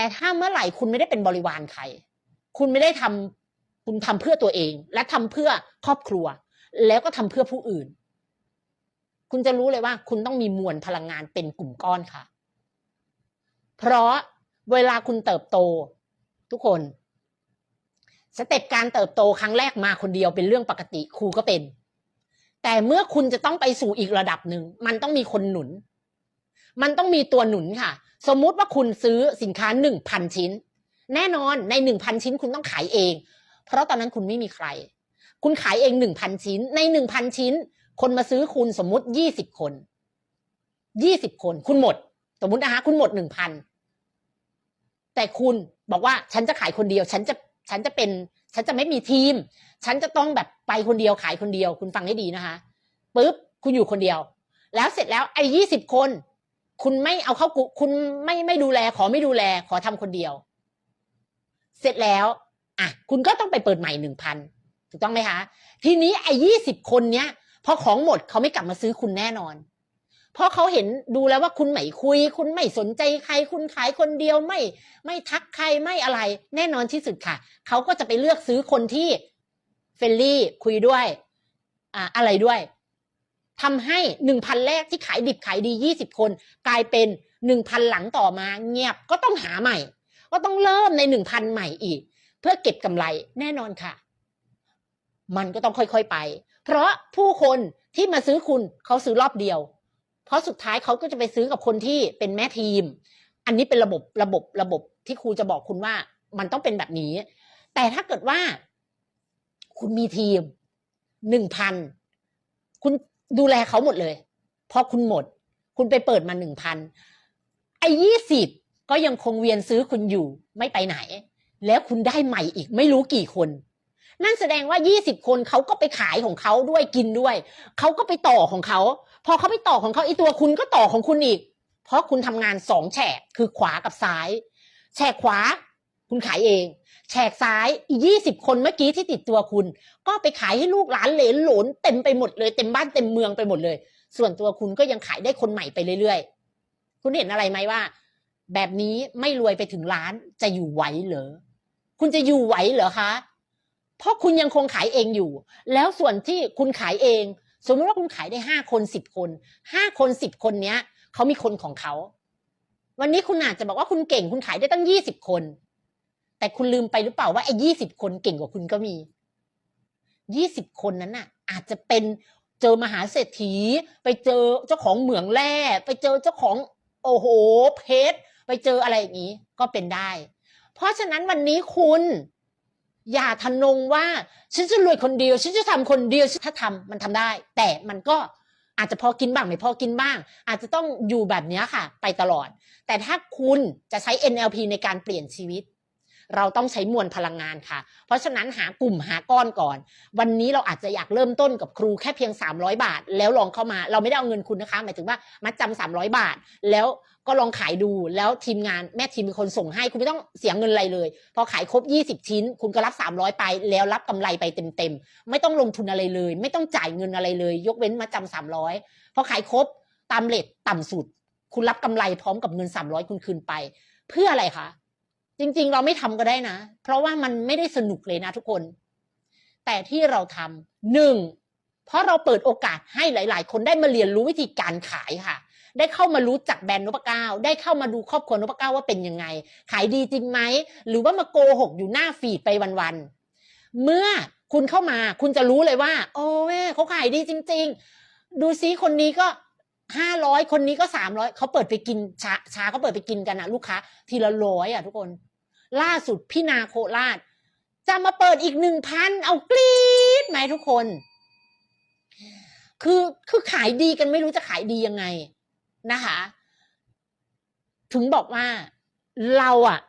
แต่ถ้าเมื่อไหร่คุณไม่ได้เป็นบริวารใคร คุณไม่ได้ทำคุณทำเพื่อตัวเอง และทำเพื่อครอบครัว แล้วก็ทำเพื่อผู้อื่น คุณจะรู้เลยว่า คุณต้องมีมวลพลังงานเป็นกลุ่มก้อนค่ะ เพราะเวลาคุณเติบโต ทุกคน สเต็ปการเติบโตครั้งแรกมาคนเดียวเป็นเรื่องปกติครูก็เป็น แต่เมื่อคุณจะต้องไปสู่อีกระดับหนึ่งมันต้องมีคนหนุน มันต้องมีตัวหนุนค่ะ สมมุติว่าคุณซื้อสินค้าหนึ่งพันชิ้น แน่นอนในหนึ่งพันชิ้นคุณต้องขายเอง เพราะตอนนั้นคุณไม่มีใคร คุณขายเองหนึ่งพันชิ้น ในหนึ่งพันชิ้น คนมาซื้อคุณสมมุติยี่สิบคนยี่สิบคนคุณหมด สมมุตินะคะคุณหมดหนึ่งพันแต่คุณบอกว่าฉันจะขายคนเดียว ฉันจะฉันจะเป็น ฉันจะไม่มีทีม ฉันจะต้องแบบไปคนเดียวขายคนเดียว คุณฟังให้ดีนะคะปุ๊บคุณอยู่คนเดียว แล้วเสร็จแล้วไอ้ยี่สิบคน คุณไม่เอาเข้ากุคุณไม่ไม่ดูแล ขอไม่ดูแล ขอทำคนเดียว เสร็จแล้ว อะ คุณก็ต้องไปเปิดใหม่หนึ่งพันถูกต้องไหมคะ ทีนี้ไอ้ยี่สิบคนเนี้ยพอของหมดเขาไม่กลับมาซื้อคุณแน่นอน เพราะเขาเห็นดูแล้วว่าคุณไม่คุย คุณไม่สนใจใคร คุณขายคนเดียวไม่ ไม่ทักใครไม่อะไร แน่นอนที่สุดค่ะ เขาก็จะไปเลือกซื้อคนที่เฟรนลี่คุยด้วย อ่าอะไรด้วย ทำให้หนึ่งพันแรกที่ขายดิบขายดียี่สิบคน กลายเป็นหนึ่งพันหลังต่อมาเงียบก็ต้องหาใหม่ ก็ต้องเริ่มในหนึ่งพันใหม่อีก เพื่อเก็บกำไรแน่นอนค่ะ มันก็ต้องค่อยๆไป เพราะผู้คนที่มาซื้อคุณเขาซื้อรอบเดียว เพราะสุดท้ายเขาก็จะไปซื้อกับคนที่เป็นแม่ทีม อันนี้เป็นระบบระบบระบบที่ครูจะบอกคุณว่ามันต้องเป็นแบบนี้ แต่ถ้าเกิดว่า คุณมีทีมหนึ่งพันคุณ ดูแลเขาหมดเลยพอคุณหมด คุณไปเปิดมาหนึ่งพันไอ้ยี่สิบก็ยังคงเวียนซื้อคุณอยู่ไม่ไปไหน แล้วคุณได้ใหม่อีกไม่รู้กี่คน นั่นแสดงว่ายี่สิบคนเขาก็ไปขายของเขาด้วยกินด้วย เขาก็ไปต่อของเขา พอเขาไปต่อของเขาไอ้ตัวคุณก็ต่อของคุณอีก เพราะคุณทำงานสองแฉกคือขวากับซ้าย แฉกขวา คุณขายเอง แฉกซ้ายอีกยี่สิบคนเมื่อกี้ที่ติดตัวคุณ ก็ไปขายให้ลูกหลานเหลนหลนเต็มไปหมดเลย เต็มบ้านเต็มเมืองไปหมดเลย ส่วนตัวคุณก็ยังขายได้คนใหม่ไปเรื่อยๆ คุณเห็นอะไรไหมว่า แบบนี้ไม่รวยไปถึงล้านจะอยู่ไหวเหรอคุณจะอยู่ไหวเหรอคะเพราะคุณยังคงขายเองอยู่ แล้วส่วนที่คุณขายเอง สมมติว่าคุณขายได้ห้าคนสิบคนห้าคนสิบคนเนี้ยเขามีคนของเขาวันนี้คุณอาจจะบอกว่าคุณเก่งคุณขายได้ตั้งยี่สิบคน แต่คุณลืมไปหรือเปล่าว่าไอ้ยี่สิบคนเก่งกว่าคุณก็มียี่สิบคนนั้นน่ะ อาจจะเป็นเจอมหาเศรษฐี ไปเจอเจ้าของเหมืองแร่ไปเจอเจ้าของโอ้โหเพชรไปเจออะไรอย่างนี้ก็เป็นได้ เพราะฉะนั้นวันนี้คุณอย่าทะนงว่าฉันจะรวยคนเดียวฉันจะทำคนเดียวถ้าทำมันทำได้ แต่มันก็อาจจะพอกินบ้างไม่พอกินบ้าง อาจจะต้องอยู่แบบนี้ค่ะ ไปตลอด แต่ถ้าคุณจะใช้ NLP ในการเปลี่ยนชีวิต เราต้องใช้มวลพลังงานค่ะ เพราะฉะนั้นหากลุ่มหาก้อนก่อน วันนี้เราอาจจะอยากเริ่มต้นกับครูแค่เพียง 300 บาท แล้วลองเข้ามา เราไม่ได้เอาเงินคุณนะคะ หมายถึงว่ามัดจำ300 บาท แล้วก็ลองขายดูแล้วทีมงานแม่ทีมเป็นคนส่งให้คุณไม่ต้องเสียเงินอะไรเลย พอขายครบ 20 ชิ้น คุณก็รับ 300 ไป แล้วรับกำไรไปเต็มๆ ไม่ต้องลงทุนอะไรเลย ไม่ต้องจ่ายเงินอะไรเลย ยกเว้นมาจำ300 พอขายครบตามเลทต่ำสุด คุณรับกำไรพร้อมกับเงิน 300 คุณคืนไป เพื่ออะไรคะ จริง ๆ เราไม่ทำก็ได้นะ เพราะว่ามันไม่ได้สนุกเลยนะทุกคน แต่ที่เราทำหนึ่งเพราะเราเปิดโอกาสให้หลาย ๆ คนได้มาเรียนรู้วิธีการขายค่ะ ได้เข้ามารู้จักแบรนด์นพเก้าได้เข้ามาดูครอบครัวนพเก้าว่าเป็นยังไง ขายดีจริงไหม หรือว่ามาโกหกอยู่หน้าฟีดไปวัน ๆ เมื่อคุณเข้ามาคุณจะรู้เลยว่า โอ้แม่เขาขายดีจริง ๆ ดูซิคนนี้ก็ห้าร้อยคนนี้ก็สามร้อยเขาเปิดไปกินชาชาเขาเปิดไปกินกันนะลูกค้า ทีละร้อยอะทุกคน ล่าสุดพี่นาโคราช จะมาเปิดอีกหนึ่งพันเอากรี๊ดไหมทุกคน คือคือขายดีกันไม่รู้จะขายดียังไงนะคะ ถึงบอกว่าเราอะ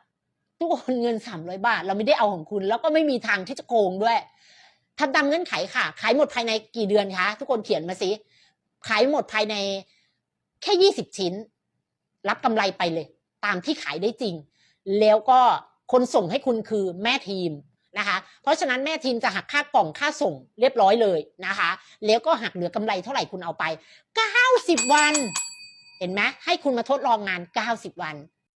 ทุกคนเงินสามร้อยบาท เราไม่ได้เอาของคุณ แล้วก็ไม่มีทางที่จะโกงด้วยทำตามเงื่อนไขค่ะ ขายหมดภายในกี่เดือนคะ ทุกคนเขียนมาสิ ขายหมดภายในแค่ยี่สิบชิ้น รับกำไรไปเลย ตามที่ขายได้จริง แล้วก็ คนส่งให้คุณคือแม่ทีมนะคะ เพราะฉะนั้นแม่ทีมจะหักค่ากล่องค่าส่งเรียบร้อยเลยนะคะ แล้วก็หักเหลือกำไรเท่าไหร่คุณเอาไป 90 วัน เห็นไหมให้คุณมาทดลองงาน 90 วัน